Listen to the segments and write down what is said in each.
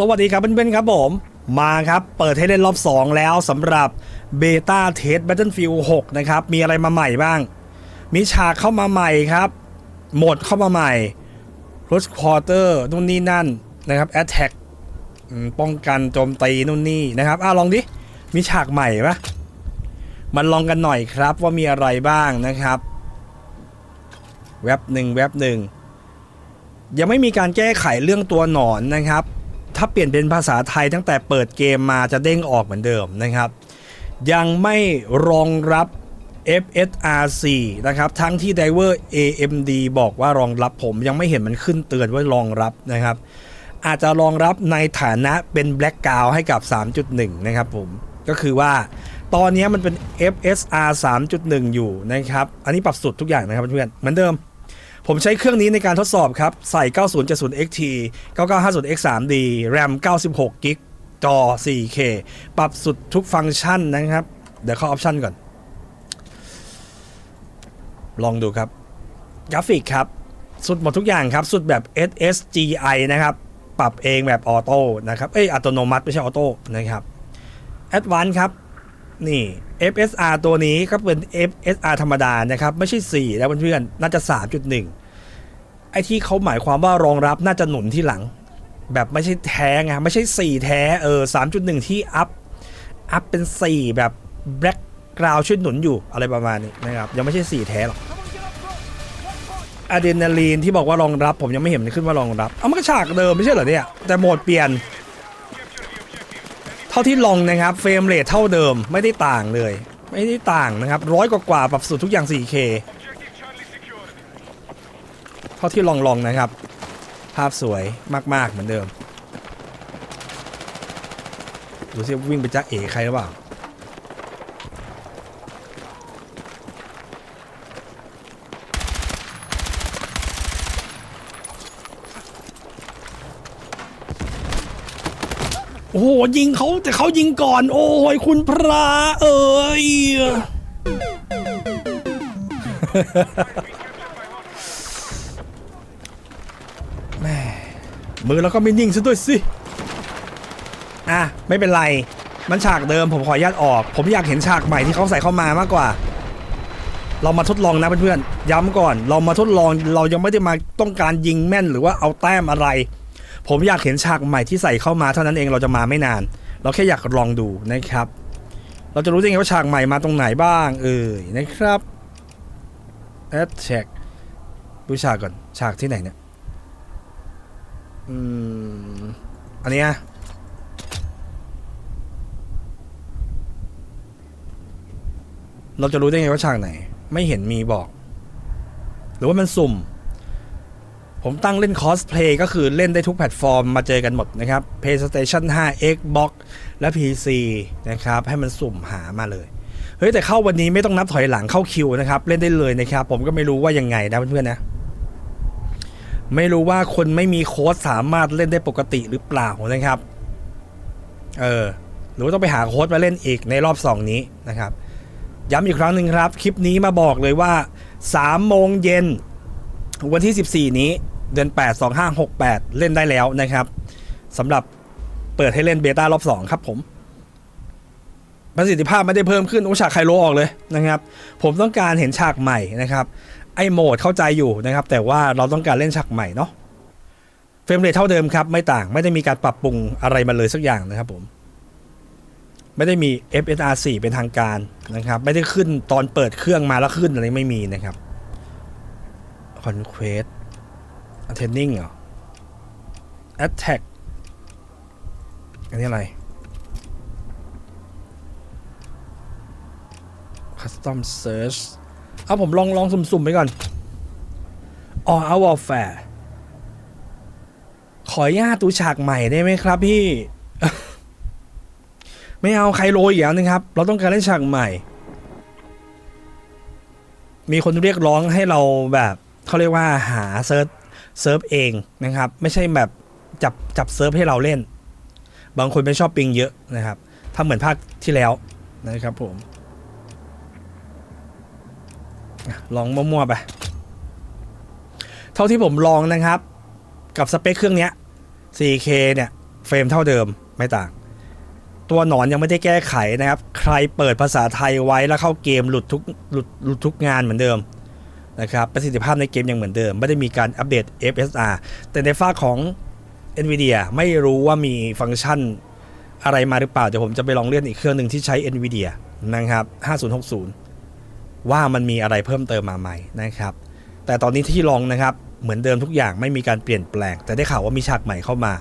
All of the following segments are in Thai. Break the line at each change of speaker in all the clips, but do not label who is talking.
สวัสดีครับเพื่อนๆครับผม มาครับ เปิดให้เล่นรอบ 2 แล้วสำหรับเบต้าเทส Battlefield 6 นะครับ มีอะไรมาใหม่บ้าง มีฉากเข้ามาใหม่ครับ โหมดเข้ามาใหม่ Close Quarter นู่นนี่นั่นนะครับ Attack อืมป้องกันโจมตีนู่นนี่นะครับอะลองดิ มีฉากใหม่ปะมันลองกันหน่อยครับว่ามีอะไรบ้างนะครับเว็บหนึ่งเว็บหนึ่งยังไม่มีการแก้ไขเรื่องตัวหนอนนะครับ ถ้าเปลี่ยนเป็นภาษาไทยตั้งแต่เปิดเกมมาจะเด้งออกเหมือนเดิมนะครับ ยังไม่รองรับ FSR4 นะครับ ทั้งที่ Diver AMD บอกว่ารองรับผมยังไม่เห็นมันขึ้นเตือนว่ารองรับนะครับ อาจจะรองรับในฐานะเป็น Black g r o u n ให้กับ 3.1 นะครับผม ก็คือว่าตอนนี้มันเป็น FSR 3.1 อยู่นะครับ อันนี้ปรับสุดทุกอย่างนะครับเพื่อนเหมือนเดิม ผมใช้เครื่องนี้ในการทดสอบครับ ใส่ 9070 XT 9950 X 3D RAM 96 GB จอ 4K ปรับสุดทุกฟังก์ชันนะครับ เดี๋ยวเข้าออปชันก่อน ลองดูครับ กราฟิกครับ สุดหมดทุกอย่างครับ สุดแบบ SSGI นะครับ ปรับเองแบบออโต้นะครับ เอ้ย อัตโนมัติไม่ใช่ออโต้นะครับ Advanced ครับ นี่ FSR ตัวนี้ก็เป็น FSR ธรรมดานะครับ ไม่ใช่ 4 แล้วเพื่อนๆน่าจะ 3.1 ไอ้ที่เขาหมายความว่ารองรับน่าจะหนุนที่หลัง แบบไม่ใช่แท้ไงไม่ใช่ 4 แท้เออ 3.1 ที่อัพ อัพเป็น 4 แบบ Black Ground ช่วยหนุนอยู่อะไรประมาณนี้นะครับ ยังไม่ใช่ 4 แท้หรอกอะดรีนาลีนที่บอกว่ารองรับ ผมยังไม่เห็นมันขึ้นว่ารองรับ เอามันก็ฉากเดิมไม่ใช่เหรอเนี่ย แต่โหมดเปลี่ยน ท่าที่ลองนะครับเฟรมเรทเท่าเดิมไม่ได้ต่างเลย ไม่ได้ต่างนะครับร้อยกว่าปรับสุดทุกอย่าง 4K เท่าที่ลองลองนะครับ ภาพสวยมาก ๆ เหมือนเดิมดูสิวิ่งไปจ้าเอใครหรือเปล่า โอ้โหยิงเขาแต่เขายิงก่อน โอ้ยคุณพระเอ้ยแม่มือเราก็ไม่นิ่งซะด้วยสิอะไม่เป็นไร มันฉากเดิมผมขออนุญาตออก ผมอยากเห็นฉากใหม่ที่เขาใส่เข้ามามากกว่า เรามาทดลองนะเพื่อนๆย้ำก่อน เรามาทดลองเรายังไม่ได้มาต้องการยิงแม่นหรือว่าเอาแต้มอะไร ผมอยากเห็นฉากใหม่ที่ใส่เข้ามาเท่านั้นเองเราจะมาไม่นาน เราแค่อยากลองดูนะครับ เราจะรู้ได้ไงว่าฉากใหม่มาตรงไหนบ้างเอ่ยนะครับแอดแช็กดูฉากก่อนฉากที่ไหนเนี่ยอืมอันนี้เราจะรู้ได้ไงว่าฉากไหน ไม่เห็นมีบอก หรือว่ามันสุ่ม ผมตั้งเล่นคอสเพลย์ก็คือเล่นได้ทุกแพลตฟอร์มมาเจอกันหมดนะครับ PlayStation 5 Xbox และ PC นะครับ ให้มันสุ่มหามาเลย เฮ้ย แต่เข้าวันนี้ไม่ต้องนับถอยหลังเข้าคิวนะครับ เล่นได้เลยนะครับ ผมก็ไม่รู้ว่ายังไงนะเพื่อนๆนะ ไม่รู้ว่าคนไม่มีโค้ดสามารถเล่นได้ปกติหรือเปล่านะครับ เออ หรือว่าต้องไปหาโค้ดมาเล่นอีกในรอบ2นี้นะครับ ย้ำอีกครั้งหนึ่งครับ คลิปนี้มาบอกเลยว่า3โมงเย็นวันที่ 14 นี้ เดือน 8 2568 เล่นได้แล้วนะครับสำหรับเปิดให้เล่นเบต้ารอบ 2 ครับผมประสิทธิภาพไม่ได้เพิ่มขึ้นโอ้ฉากไคโลออกเลยนะครับ ผมต้องการเห็นฉากใหม่นะครับ ไอ้โหมดเข้าใจอยู่นะครับ แต่ว่าเราต้องการเล่นฉากใหม่เนาะเฟรมเรทเท่าเดิมครับ ไม่ต่างไม่ได้มีการปรับปรุงอะไรมาเลยสักอย่างนะครับผมไม่ได้มี FSR 4เป็นทางการนะครับ ไม่ได้ขึ้นตอนเปิดเครื่องมาแล้วขึ้นอะไรไม่มีนะครับ Conquest Attending เหรอ Attack อันนี้อะไร Custom Search เอาผมลองลองสุ่มๆไปก่อนออ Out Warfare ขออนุญาตูฉากใหม่ได้ไหมครับพี่ ไม่เอาใครโรยอีกแล้วนะครับ เราต้องการเล่นฉากใหม่ มีคนเรียกร้องให้เราแบบเขาเรียกว่าหาเซิร์ฟ เซิร์ฟเองนะครับ ไม่ใช่แบบจับจับเซิร์ฟให้เราเล่น บางคนไม่ชอบปิงเยอะนะครับทำเหมือนภาคที่แล้วนะครับผมลองมั่วๆไป เท่าที่ผมลองนะครับ กับสเปคเครื่องนี้ 4K เนี่ยเฟรมเท่าเดิมไม่ต่าง ตัวหนอนยังไม่ได้แก้ไขนะครับ ใครเปิดภาษาไทยไว้แล้วเข้าเกมหลุดทุกหลุดหลุดทุกงานเหมือนเดิม นะครับประสิทธิภาพในเกมยังเหมือนเดิม ไม่ได้มีการอัปเดต FSR แต่ในฝ้าของ NVIDIA ไม่รู้ว่ามีฟังก์ชันอะไรมาหรือเปล่า เดี๋ยวผมจะไปลองเล่นอีกเครื่องหนึ่งที่ใช้ NVIDIA นะครับ 5060 ว่ามันมีอะไรเพิ่มเติมมาใหม่นะครับ แต่ตอนนี้ที่ลองนะครับ เหมือนเดิมทุกอย่างไม่มีการเปลี่ยนแปลง แต่ได้ข่าวว่ามีฉากใหม่เข้ามา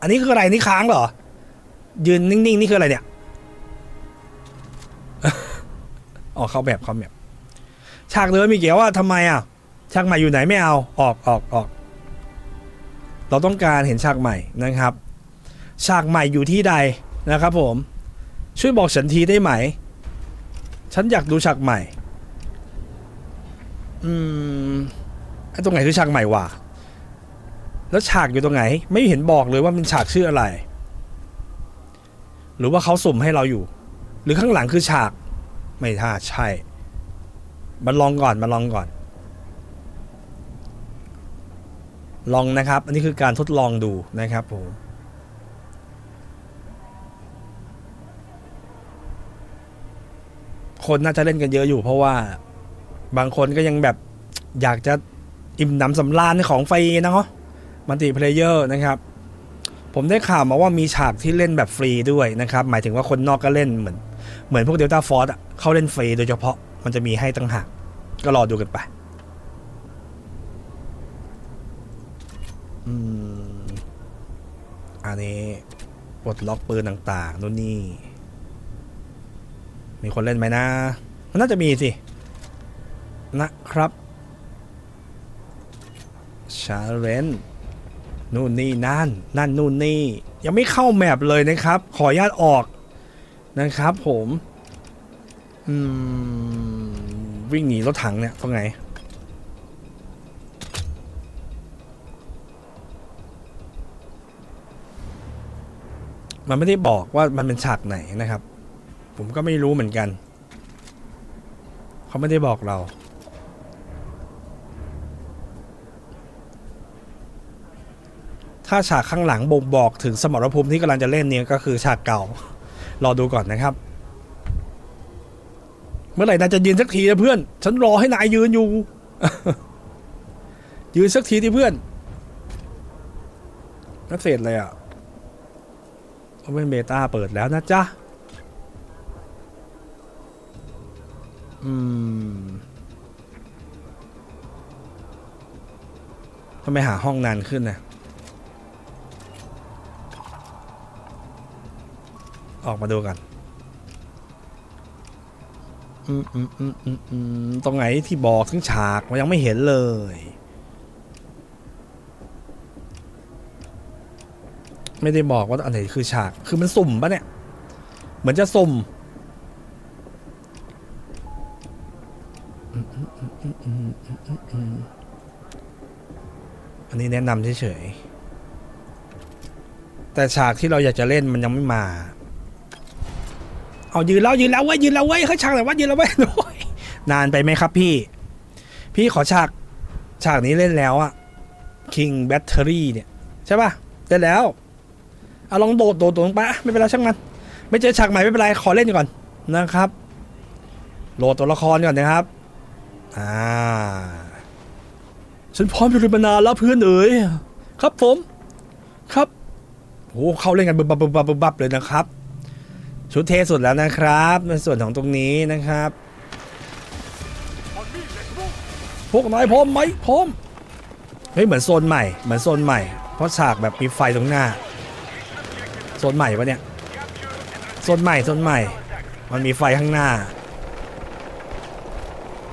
อันนี้คืออะไรนี่ค้างเหรอ ยืนนิ่งๆ นี่คืออะไรเนี่ย อ๋อเข้าแบบเข้าแบบ ฉากเดิมมีเกี่ยวว่าทำไมอะฉากใหม่อยู่ไหนไม่เอาออกออกออกเราต้องการเห็นฉากใหม่นะครับฉากใหม่อยู่ที่ใดนะครับผมช่วยบอกฉันทีได้ไหม ฉันอยากดูฉากใหม่ อืมไอ้ตรงไหนคือฉากใหม่วะแล้วฉากอยู่ตรงไหน ไม่เห็นบอกเลยว่ามันฉากชื่ออะไร หรือว่าเขาสุ่มให้เราอยู่ หรือข้างหลังคือฉาก ไม่ท่าใช่ มาลองก่อนมาลองก่อน ลองนะครับ อันนี้คือการทดลองดูนะครับผมคนน่าจะเล่นกันเยอะอยู่เพราะว่า บางคนก็ยังแบบอยากจะอิ่มหนำสำราญในของฟรีนะเนาะมัลติเพลเยอร์นะครับ ผมได้ข่าวมาว่ามีฉากที่เล่นแบบฟรีด้วยนะครับ หมายถึงว่าคนนอกก็เล่นเหมือน เหมือนพวกเดลต้าฟอร์อะเขาเล่นฟรีโดยเฉพาะ มันจะมีให้ตั้งหากก็รอดูกันไปอืมอันนี้ปลดล็อกปืนต่างๆนู่นนี่ มีคนเล่นไหมนะ มันน่าจะมีสิ นะครับชาเลนนู่นนี่นั่น นั่นนู่นนี่ ยังไม่เข้าแมปเลยนะครับ ขออนุญาตออกนะครับผม อืม วิ่งหนีรถถังเนี่ยตรงไหนมันไม่ได้บอกว่ามันเป็นฉากไหนนะครับ ผมก็ไม่รู้เหมือนกัน เขาไม่ได้บอกเรา ถ้าฉากข้างหลังบ่งบอกถึงสมรภูมิที่กำลังจะเล่นเนี่ยก็คือฉากเก่ารอดูก่อนนะครับ เมื่อไหร่นายจะยืนสักทีนะเพื่อน ฉันรอให้นายยืนอยู่ ยืนสักทีที่เพื่อนนักเศษเลยอะเขาเป็นเบต้าเปิดแล้วนะจ๊ะ อืมทำไมหาห้องนานขึ้นนะออกมาดูกัน ตรงไหนที่บอกถึงฉากมันยังไม่เห็นเลย ไม่ได้บอกว่าอันไหนคือฉาก คือมันสุ่มปะเนี่ย เหมือนจะสุ่มอันนี้แนะนำเฉยๆแต่ฉากที่เราอยากจะเล่นมันยังไม่มา เอายืนแล้วยืนแล้วเว้ยยืนแล้วเว้ยเขาฉากไหนวะยืนแล้วเว้ยโอ้ยนานไปไหมครับพี่ พี่ขอฉากฉากนี้เล่นแล้วอะ King Battery เนี่ย ใช่ป่ะเล่นแล้วเอาลองโดดโดดโดดลงไปอะไม่เป็นไรช่างมัน ไม่เจอฉากใหม่ไม่เป็นไรขอเล่นก่อนนะครับ โหลดตัวละครก่อนนะครับอ่าฉันพร้อมจะรียนานานแล้วเพื่อนเอ๋ยครับผม ครับโอ้เข้าเล่นกันบึบบับบึบบับบึบบับเลยนะครับ ชุดเทสุดแล้วนะครับในส่วนของตรงนี้นะครับ พวกนายพร้อมไหมพร้อมเฮ้ยเหมือนโซนใหม่เหมือนโซนใหม่ เพราะฉากแบบมีไฟตรงหน้าโซนใหม่ปะเนี่ยโซนใหม่โซนใหม่ มันมีไฟข้างหน้า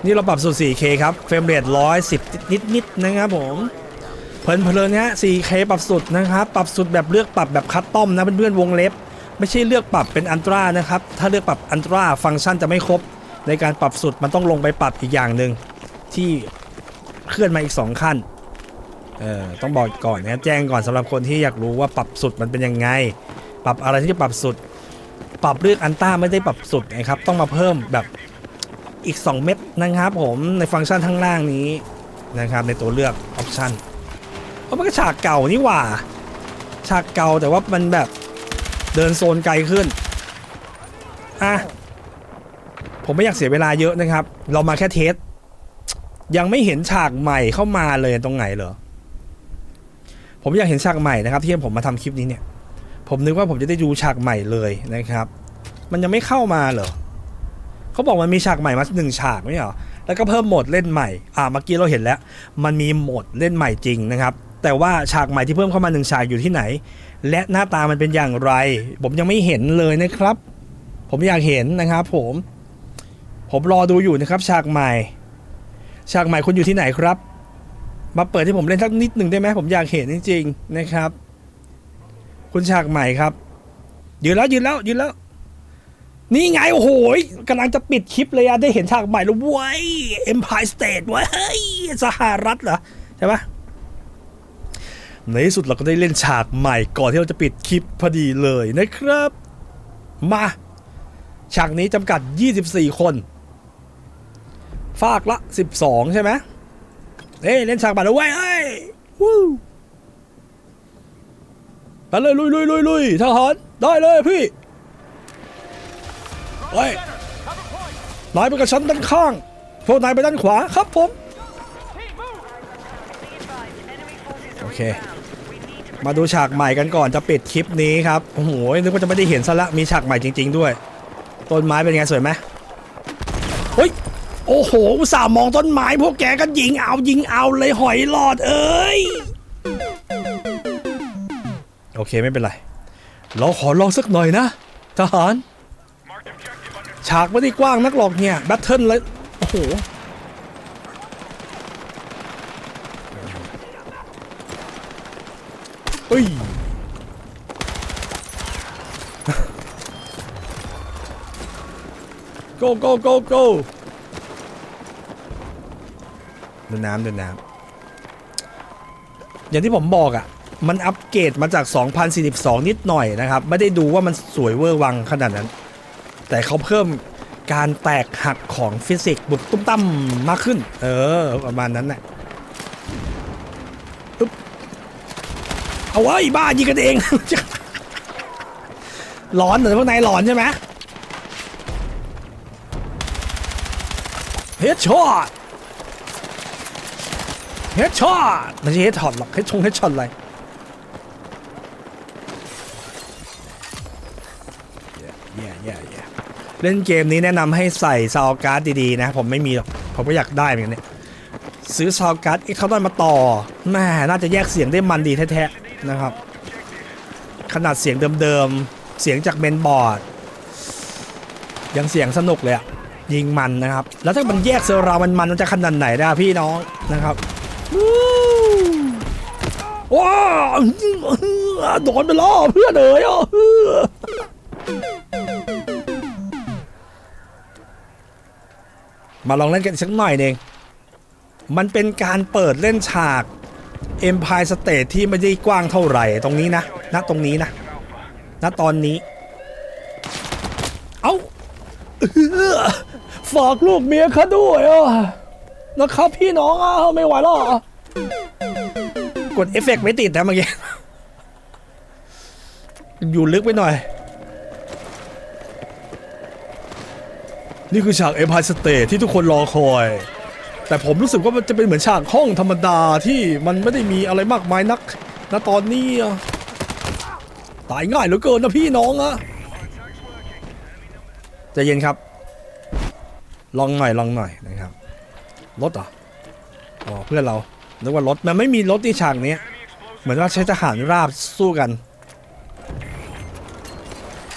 นี่เราปรับสูตร 4K ครับเฟรมเรท110 นิดๆนะครับผมเพลินๆนะฮะ 4K ปรับสุดนะครับ ปรับสุดแบบเลือกปรับแบบคัสตอมนะเพื่อนๆวงเล็บ ไม่ใช่เลือกปรับเป็นอันตรานะครับ ถ้าเลือกปรับอันตราฟังก์ชันจะไม่ครบ ในการปรับสุดมันต้องลงไปปรับอีกอย่างหนึ่งที่เคลื่อนมาอีก 2 ขั้น เออต้องบอกก่อนนะแจ้งก่อนสำหรับคนที่อยากรู้ว่าปรับสุดมันเป็นยังไง ปรับอะไรที่จะปรับสุด ปรับเลือกอันต้าไม่ได้ปรับสุดนะครับ ต้องมาเพิ่มแบบอีก 2 เม็ดนะครับผมในฟังก์ชันข้างล่างนี้นะครับในตัวเลือกออปชันเพราะมันก็ฉากเก่านี่หว่า ฉากเก่าแต่ว่ามันแบบ เดินโซนไกลขึ้นอะผมไม่อยากเสียเวลาเยอะนะครับ เรามาแค่เทส ยังไม่เห็นฉากใหม่เข้ามาเลยตรงไหนเหรอ ผมอยากเห็นฉากใหม่นะครับ ที่ผมมาทำคลิปนี้เนี่ย ผมนึกว่าผมจะได้ดูฉากใหม่เลยนะครับ มันยังไม่เข้ามาเหรอเขาบอกมันมีฉากใหม่มาหนึ่งฉากไม่ใช่เหรอแล้วก็เพิ่มโหมดเล่นใหม่ อ่า เมื่อกี้เราเห็นแล้ว มันมีโหมดเล่นใหม่จริงนะครับ แต่ว่าฉากใหม่ที่เพิ่มเข้ามาหนึ่งฉากอยู่ที่ไหน และหน้าตามันเป็นอย่างไร ผมยังไม่เห็นเลยนะครับ ผมอยากเห็นนะครับ ผม ผมรอดูอยู่นะครับ ฉากใหม่ ฉากใหม่คุณอยู่ที่ไหนครับ มาเปิดให้ผมเล่นสักนิดหนึ่งได้ไหมผมอยากเห็นจริงๆนะครับ คุณฉากใหม่ครับยืนแล้วยืนแล้วยืนแล้ว นี่ไงโอ้โหกำลังจะปิดคลิปเลยอะได้เห็นฉากใหม่แล้วเว้ย Empire State เว้ยสหรัฐเหรอใช่ปะ ในที่สุดเราก็ได้เล่นฉากใหม่ก่อนที่เราจะปิดคลิปพอดีเลยนะครับ มา ฉากนี้จำกัด 24 คนฝากละ 12 ใช่ไหมเอ้ยเล่นฉากใหม่แล้วเว้เอ้ยวู้ไปเลยลุยลุยลุยลุยทหารได้เลยพี่เฮ้ยนายไปกับฉันด้านข้าง พวกนายไปด้านขวาครับผม อเค มาดูฉากใหม่กันก่อนจะปิดคลิปนี้ครับ โอ้โห นึกว่าจะไม่ได้เห็นซะละ มีฉากใหม่จริง ๆ ด้วย ต้นไม้เป็นไงสวยไหมเฮ้ย โอ้โห อุตส่าห์มองต้นไม้พวกแกก็ยิงเอายิงเอาเลยหอยหลอดเอ้ย โอเคไม่เป็นไร เราขอลองสักหน่อยนะ ทหาร ฉากไม่ได้กว้างนักหรอกเนี่ย แบทเทิลเลย โอ้โห เฮ้ย go go go go ดูน้ำดูน้ำอย่างที่ผมบอกอะ่ะ มันอัปเกรดมาจาก 2042 นิดหน่อยนะครับ ไม่ได้ดูว่ามันสวยเวอร์วังขนาดนั้น แต่เขาเพิ่มการแตกหักของฟิสิกส์บุกตุ้มตั้มมากขึ้น เออ ประมาณนั้นแหละปึ๊บ เอาไว้บ้ายิงกันเอง หลอนเหรอพวกนายหลอนใช่ไหมเฮดช็อตเฮดช็อตไม่ใช่เฮดช็อตหรอกเฮดชงเฮดช็อตอะไรแย่แย่แย่เล่นเกมนี้แนะนำให้ใส่ซาวการ์ดดีๆนะ ผมไม่มีหรอก ผมก็อยากได้เหมือนกันเนี่ยซื้อซาวการ์ดเอ็กเขาต้องมาต่อแม่น่าจะแยกเสียงได้มันดีแท้ๆ นะครับ ขนาดเสียงเดิมๆ เสียงจากเมนบอร์ด ยังเสียงสนุกเลยอะยิงมันนะครับ แล้วถ้ามันแยกเซอร์รามันมันมันจะขนาดไหนได้อะพี่น้องนะครับว้าโดนไปล้อเพื่อนเอ๋ยอมาลองเล่นกันสักหน่อยเองมันเป็นการเปิดเล่นฉาก Empire State ที่ไม่ได้กว้างเท่าไหร่ตรงนี้นะณตรงนี้นะณตอนนี้ เอา้าฝากลูกเมียข้าด้วยอะนะครับพี่น้องอะไม่ไหวแล้วอะกดเอฟเฟกต์ไม่ติดนะเมื่อกี้อยู่ลึกไปหน่อย นี่คือฉากเอพายสเตทที่ทุกคนรอคอย แต่ผมรู้สึกว่ามันจะเป็นเหมือนฉากห้องธรรมดาที่มันไม่ได้มีอะไรมากมายนักนะตอนนี้ตายง่ายเหลือเกินนะพี่น้องอะใจะเย็นครับ ลองหน่อยลองหน่อยนะครับรถเหรออ๋อเพื่อนเรานึกว่ารถมันไม่มีรถที่ฉากนี้เหมือนว่าใช้ทหารราบสู้กัน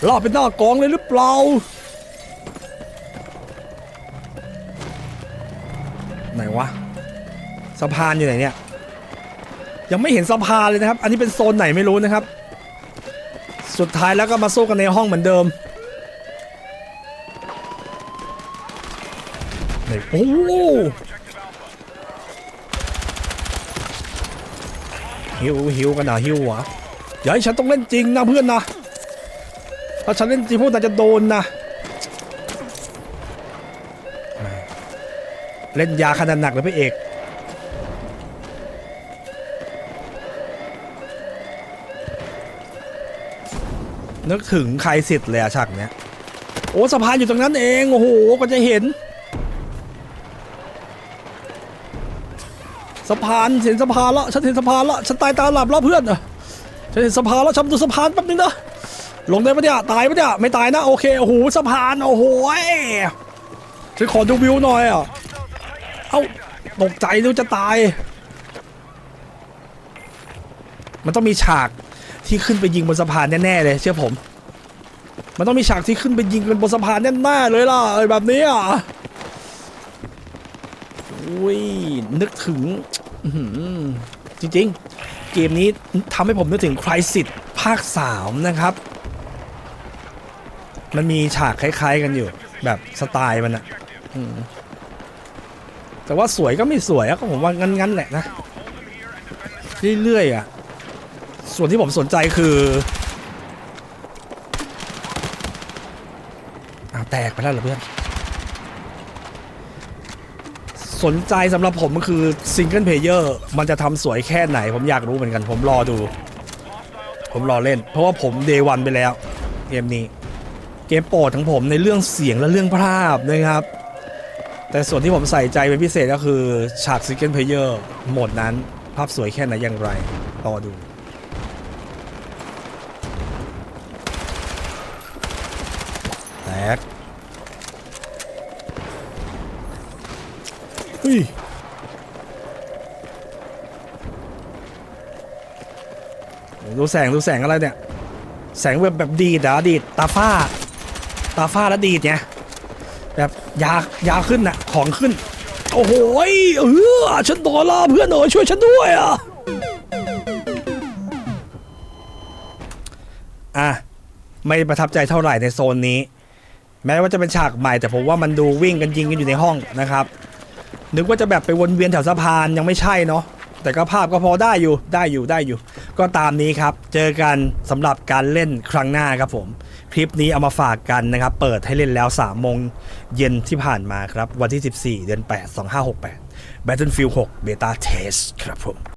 รอบเป็นหน้ากองเลยหรือเปล่า สะพานอยู่ไหนเนี่ย ยังไม่เห็นสะพานเลยนะครับ อันนี้เป็นโซนไหนไม่รู้นะครับ สุดท้ายแล้วก็มาสู้กันในห้องเหมือนเดิมโอ้โหหิวหิวกันนะหิววะอย่าให้ฉันต้องเล่นจริงนะเพื่อนนะ ถ้าฉันเล่นจริงพวกนายจะโดนนะเล่นยาขนาดหนักเลยพี่เอก นึกถึงใครสิทธิ์เลยอะฉากเนี้ย โอ้สะพานอยู่ตรงนั้นเอง โอ้โหก็จะเห็นสะพานเห็นสะพานล้วฉันเห็นสะพานล้วฉันตายตาหลับแล้วเพื่อนฉันเห็นสะพานล้วฉันดูสะพานแป๊บนึงนะลงได้ปะเนี่ยตายปะเนี่ยไม่ตายนะโอเคโอ้โหสะพานโอ้โหฉันขอดูวิวหน่อยอะเอ้าตกใจนึกจะตาย มันต้องมีฉาก ที่ขึ้นไปยิงบนสะพานแน่ๆเลยเชื่อผม มันต้องมีฉากที่ขึ้นไปยิงกันบนสะพานแน่ๆเลยล่ะไอ้แบบนี้อะอุ้ยนึกถึงจริงๆ เกมนี้ทำให้ผมนึกถึงครสิตภาค 3 นะครับ มันมีฉากคล้าย ๆ กันอยู่ แบบสไตล์มันอะแต่ว่าสวยก็ไม่สวยอะก็ผมว่างั้นๆแหละนะ เรื่อยๆอะ ส่วนที่ผมสนใจคืออาแตกไปแล้วเหรอเพื่อน สนใจสำหรับผมก็คือซิงเกิลเพลเยอร์มันจะทำสวยแค่ไหน ผมอยากรู้เหมือนกัน ผมรอดู ผมรอเล่น เพราะว่าผมเดวันไปแล้ว เกมนี้ เกมโปรดของผมในเรื่องเสียงและเรื่องภาพนะครับ แต่ส่วนที่ผมใส่ใจเป็นพิเศษก็คือฉากซิงเกิลเพลเยอร์โหมดนั้น ภาพสวยแค่ไหนอย่างไรรอดู แต กเฮ้ยดูแสงดูแสงอะไรเนี่ย แสงแบบแบบดีดเหรอะดีดตาฝ้า ตาฝ้าแล้วดีดไงแบบยายาขึ้นน่ะของขึ้น โอ้โหยเออฉันโดนล่าเพื่อนหน่อยช่วยฉันด้วยอะอะ ไม่ประทับใจเท่าไหร่ในโซนนี้ แม้ว่าจะเป็นฉากใหม่แต่ผมว่ามันดูวิ่งกันยิงกันอยู่ในห้องนะครับ นึกว่าจะแบบไปวนเวียนแถวสะพานยังไม่ใช่เนาะแต่ก็ภาพก็พอได้อยู่ได้อยู่ได้อยู่ ก็ตามนี้ครับ เจอกันสำหรับการเล่นครั้งหน้าครับผม คลิปนี้เอามาฝากกันนะครับ เปิดให้เล่นแล้ว3โมงเย็นที่ผ่านมาครับ วันที่ 14 เดือน 8 2568 Battlefield 6 Beta Test ครับผม